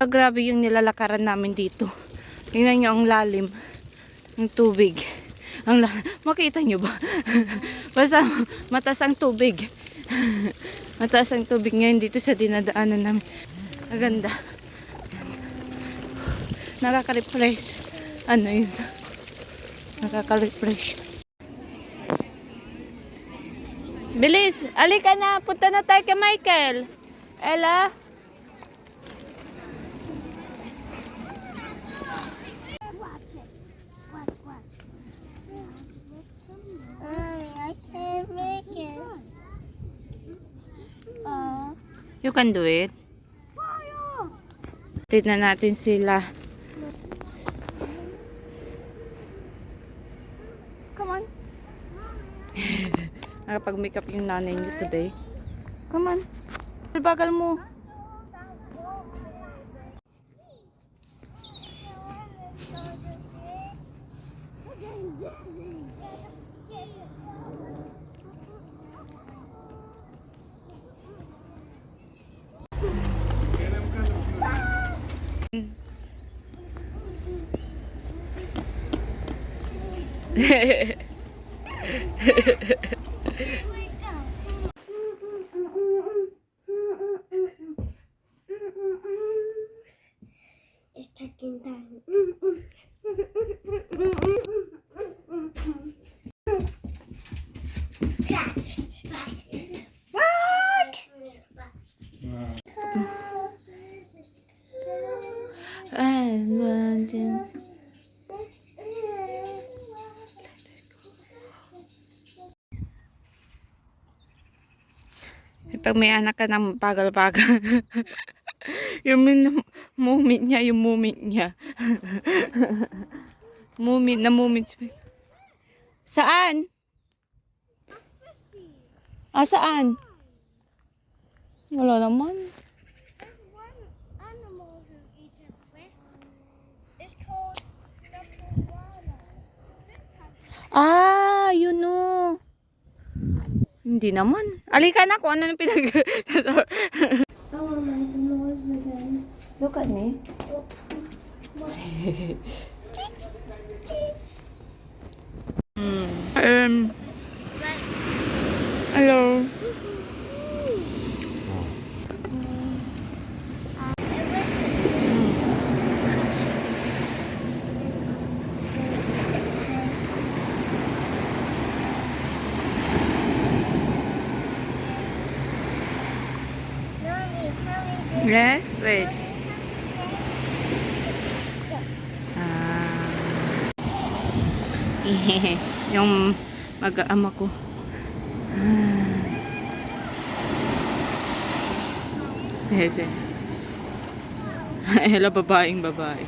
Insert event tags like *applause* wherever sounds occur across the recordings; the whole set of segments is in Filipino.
Ah, grabe yung nilalakaran namin dito. Tingnan nyo ang lalim ng tubig. Ang la- Makita nyo ba? *laughs* Basta mataas ang tubig. *laughs* mataas ang tubig ngayon dito sa dinadaanan namin. Maganda. Nakaka-refresh. Ano yun? Nakaka-refresh. Bilis! Alika na! Punta na tayo kay Michael! Ella? Watch it. Watch, watch. Mommy, I can't make it. Oh. You can do it. Fire! Tignan natin sila. Come on. *laughs* Nakapag-makeup yung nanay niyo today. Come on. Bagal mo. It's taking time. And one, two. Pag may anak ka na pagal-pagal. *laughs* yung moment niya, yung moment niya. *laughs* moment na moment. Saan? Ah, saan? Wala naman. There's one animal Hindi naman. Alika na kung ano yung pinag... *laughs* Look at me. *laughs* um, hello. Mommy, mommy, Yes, wait. Ah. yung mag-aama ko. Ah. Ese. Hello, babaeng babae.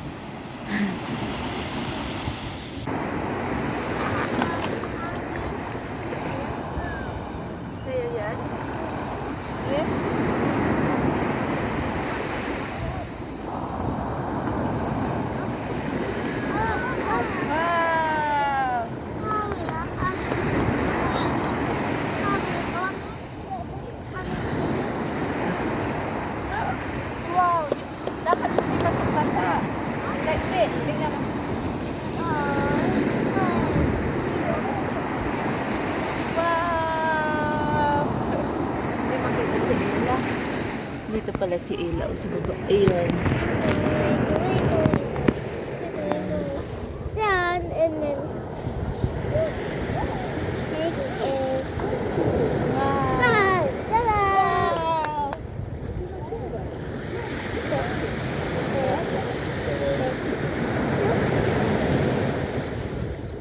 Pala si Ella o sa baba. Ayan. Down and then take it. Wow! Down, down. Wow!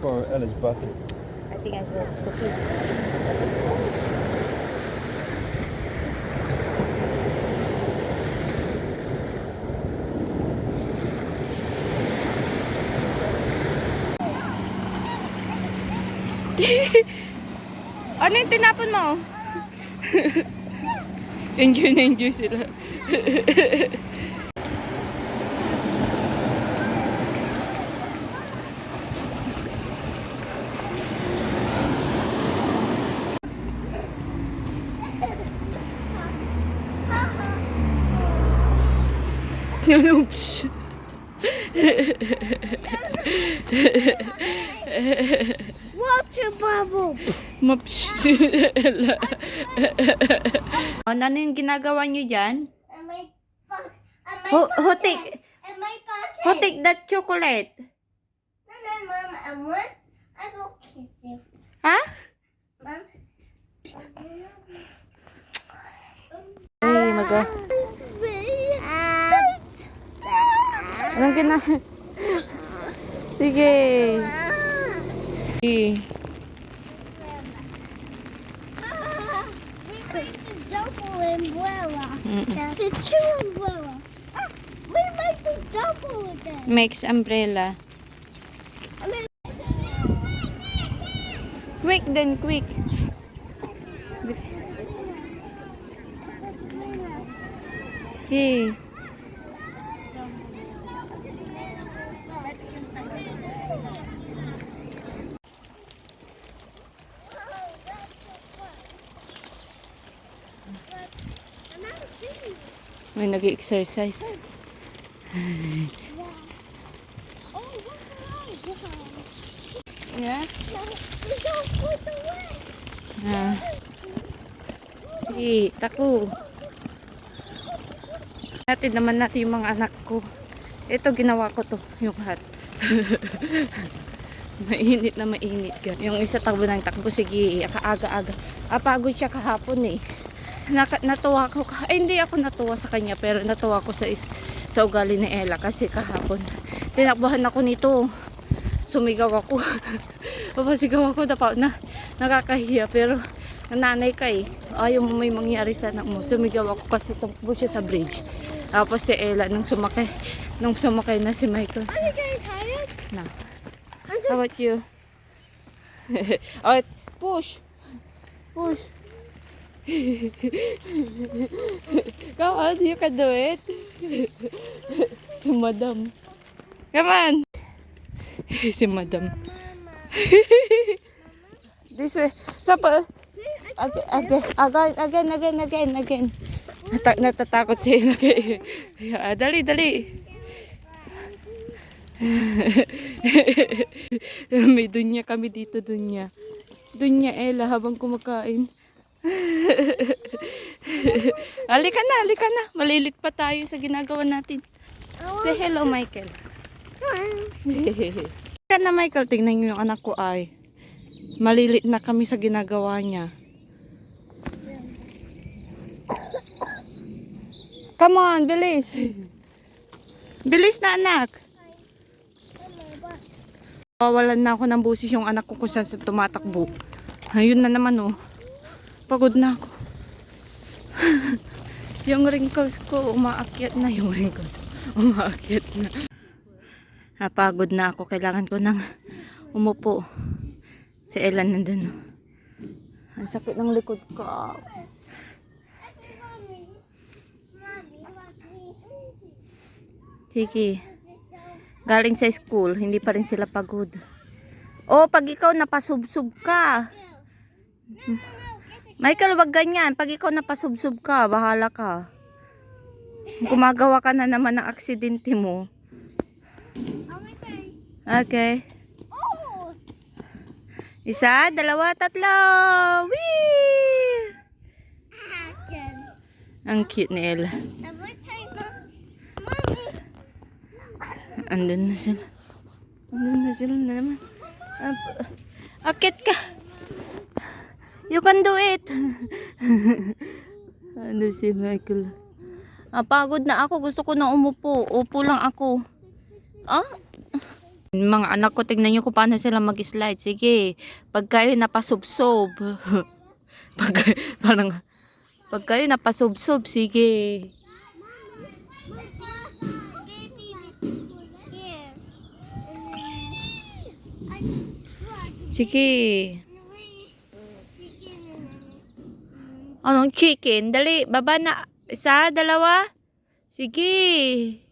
Borrow Ella's bucket. *laughs* ano yung tinapon mo? *laughs* enjoy na enjoy sila. *laughs* Oops. Water bubble. Maps. oh, ano yung ginagawa niyo dyan? Who, who take, who take that chocolate? No, no, mom. I want. I will kiss you. Ha? Mom. Ay, maga. Ah. Anong gina... Sige. Sige. Umbrella. Mm-mm. The two umbrella. Ah, we like the double again. Makes umbrella. Quick then, quick. Okay. May nag-exercise. Yeah? Ah. Sige, tako. Natin naman natin yung mga anak ko. Ito, ginawa ko to, yung hat. *laughs* mainit na mainit. Yung isa takbo ng takbo, sige, kaaga-aga. Ah, pagod siya kahapon eh. Naka, natuwa ko, ay hindi ako natuwa sa kanya, pero natuwa ko sa is, sa ugali ni Ella kasi kahapon. Tinakbuhan ako nito. Sumigaw ako. *laughs* Papasigaw ako, dapat na nakakahiya, pero nanay ka eh. Ayaw mo may mangyari sa anak mo. Sumigaw ako kasi tumakbo siya sa bridge. Tapos si Ella, nung sumakay, nung sumakay na si Michael. Are you getting tired? Na. How about you? *laughs* oh, push. Push. *laughs* Come on, you can do it. si Madam. Come on. *laughs* si Madam. *laughs* This way. Sapa. Again, again, again, again, again, again, again. Nata- natatakot siya. Okay. Ah, dali, dali. May dunya kami dito, dunya. Dunya, Ella, habang kumakain. *laughs* halika na, halika na. Malilit pa tayo sa ginagawa natin. Say hello, Michael. *laughs* Halika na, Michael. Tingnan niyo yung anak ko ay. Malilit na kami sa ginagawa niya. Come on, bilis. *laughs* Bilis na, anak. Pawalan na ako ng busis yung anak ko kung saan sa tumatakbo. Ayun na naman oh. Pagod na ako. *laughs* yung wrinkles ko umaakyat na yung wrinkles ko. Umaakyat na. Napagod na ako. Kailangan ko nang umupo. Si Ella nandun. Ang sakit ng likod ko. Sige. Galing sa school, hindi pa rin sila pagod. Oh, pag ikaw napasubsub ka. Michael, wag ganyan. Pag ikaw napasubsub ka, bahala ka. Gumagawa ka na naman ng aksidente mo. Okay. Isa, dalawa, tatlo. Whee! Ang cute ni Ella. Andun na sila. Andun na sila na naman. Akit ka. You can do it. *laughs* ano si Michael? Ah, pagod na ako. Gusto ko na umupo. Upo lang ako. Ah? Mga anak ko, tignan nyo kung paano sila mag-slide. Sige. Pag kayo napasubsob. *laughs* pag, parang, pag kayo napasubsob, sige. Sige. Anong chicken? Dali, baba na. Isa, dalawa. Sige.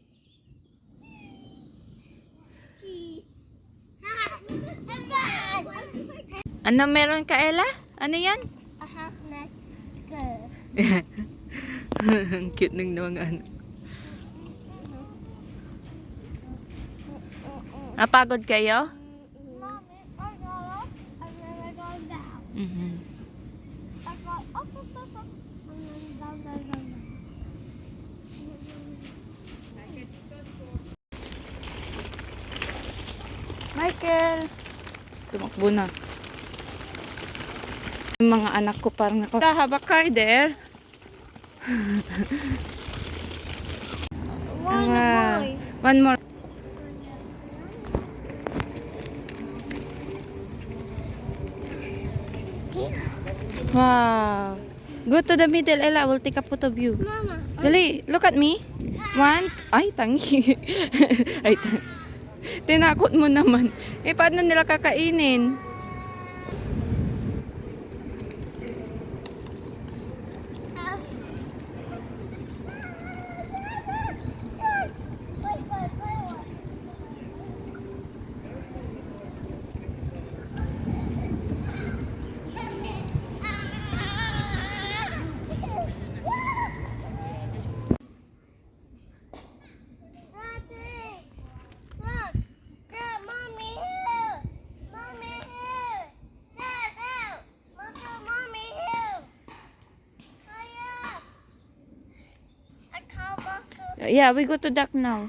Ano meron ka, Ella? Ano yan? A half nut. *laughs* Ang cute ng mga ano. Napagod kayo? Mommy, I'm going to go down. Mm-hmm. Michael! Tumakbo na. Yung mga anak ko parang ako, have a car there. One Ah, boy. one more. Wow. Go to the middle, Ella. We'll take a photo of you. Mama. Dali, look at me. One. Ay, tangi. *laughs* Ay, tangi. Tinakot mo naman. Eh, paano nila kakainin? Daddy, look, Dad, mommy here, mommy here, Dad, out, look at mommy here. Hurry up. I can't walk. to- Yeah, we go to duck now.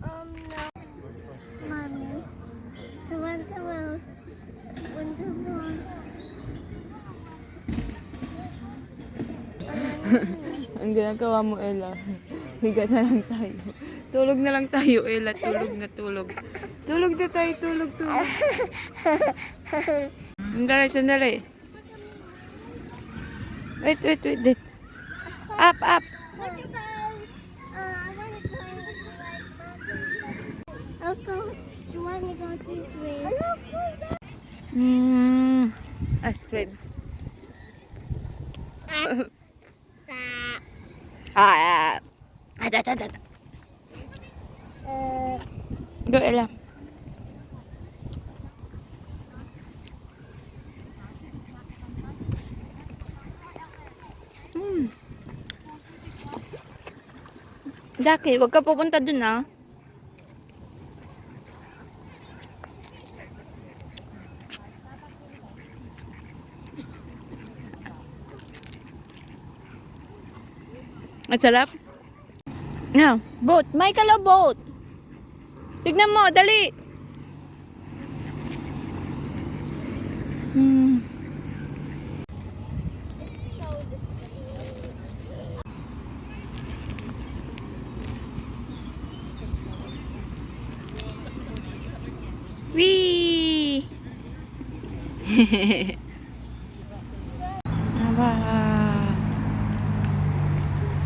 Um, no. Mommy, to one, one to one. *laughs* Ang ginagawa mo, Ella. Higa na lang tayo. Tulog na lang tayo, Ella. Tulog na tulog. Tulog na tayo, tulog, tulog. *laughs* Sandali, sandali. Wait, wait, wait. Wait. Up, up. What about, uh, I want to go into like mountains. I'll go, do you want to go this way? Hmm. Ah, straight. Ah, ah. Ah, da, da, da, da. Uh, Go, Ella. Hmm. Daki, wag ka pupunta dun ah. Masarap? Yeah. Boat. Michael, oh, boat. Tignan mo, dali. Hmm. Wee! Wow.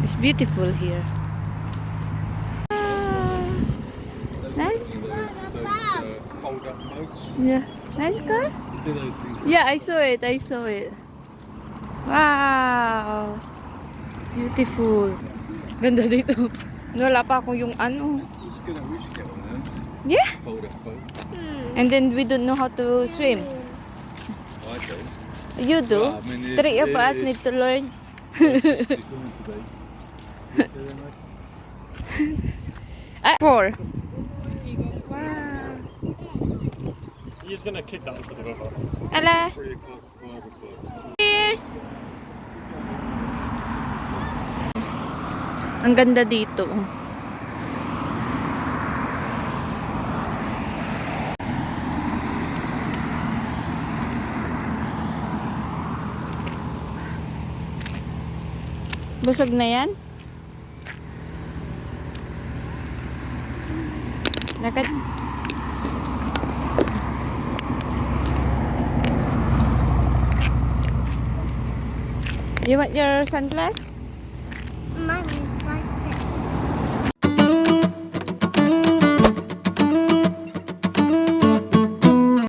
It's beautiful here. Ah, nice. Yeah. Nice car? You see those things? Yeah, I saw it. I saw it. Wow. Beautiful. Ganda dito. Wala pa ako yung ano. Yeah. And then we don't know how to swim. I do. You do? Well, I mean, it- Three of us need to learn. It's going to be. Ah, four. Wow. He's gonna kick that into the river. O'clock. Cheers! Ang ganda dito. Busog na yan? Lakad. You want your sunglass? Mommy.